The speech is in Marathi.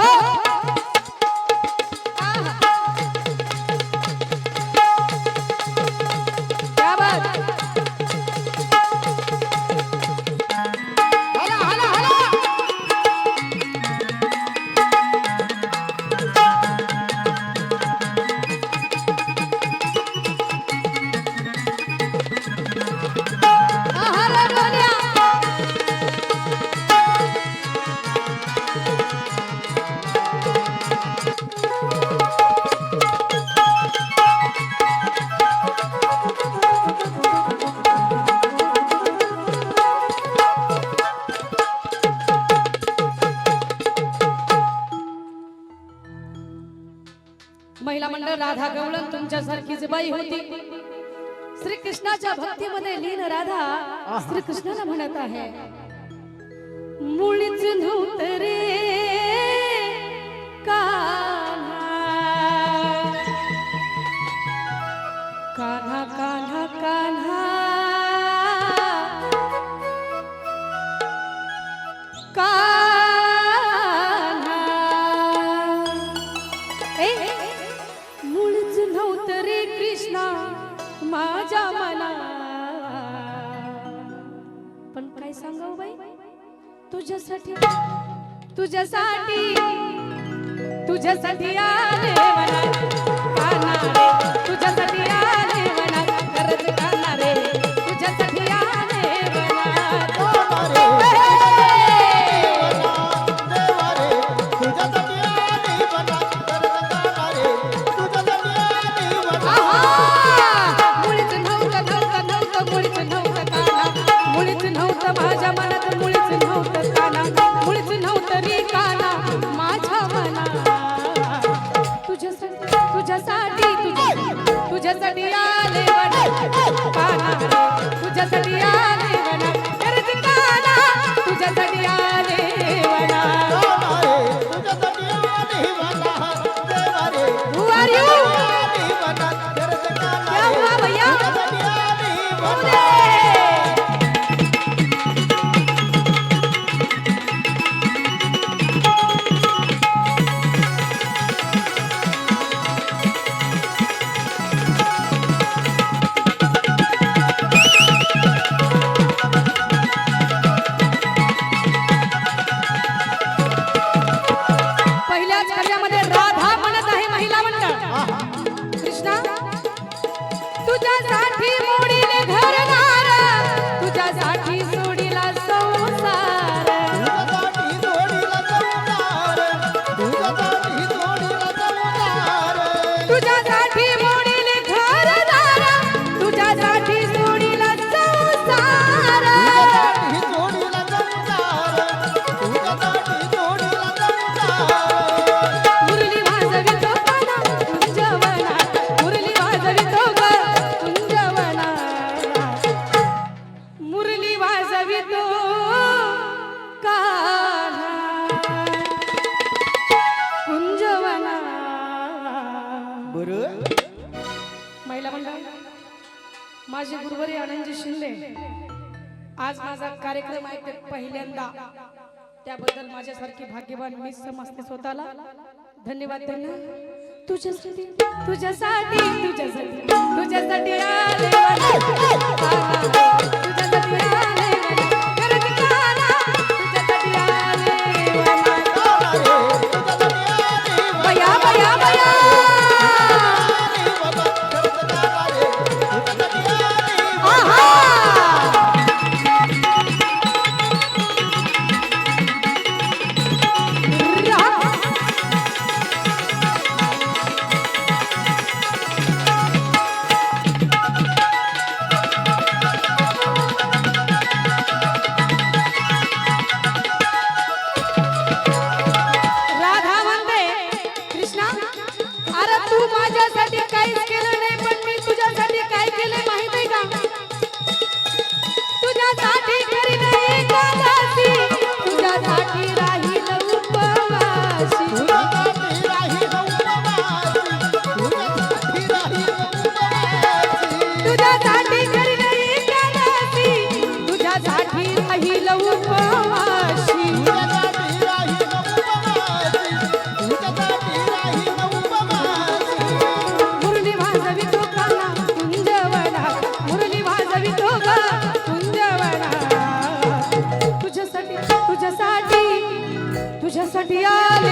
हो महिला मंडळ राधा गवळण तुमच्यासारखीच बाई होती. श्री कृष्णाच्या भक्तीमध्ये लीन राधा श्री कृष्णाला म्हणत आहे मुळीच रे कान्हा. कान्हा कान्हा का ए धवतरे कृष्णा माझ्या मला. पण काय सांगाव बाई? तुझ्यासाठी तुझ्यासाठी तुझ्यासाठी आले मला. त्यासाठी या माझे गुरुवरी आनंदजी शिंदे. आज माझा कार्यक्रम ऐकत पहिल्यांदा. त्याबद्दल माझ्यासारखी भाग्यवान मी समजते स्वतःला. धन्यवाद त्यांना. तुझ्यासाठी तुझ्यासाठी तुझ्यासाठी तुझ्यासाठी तुझ्यासाठी आले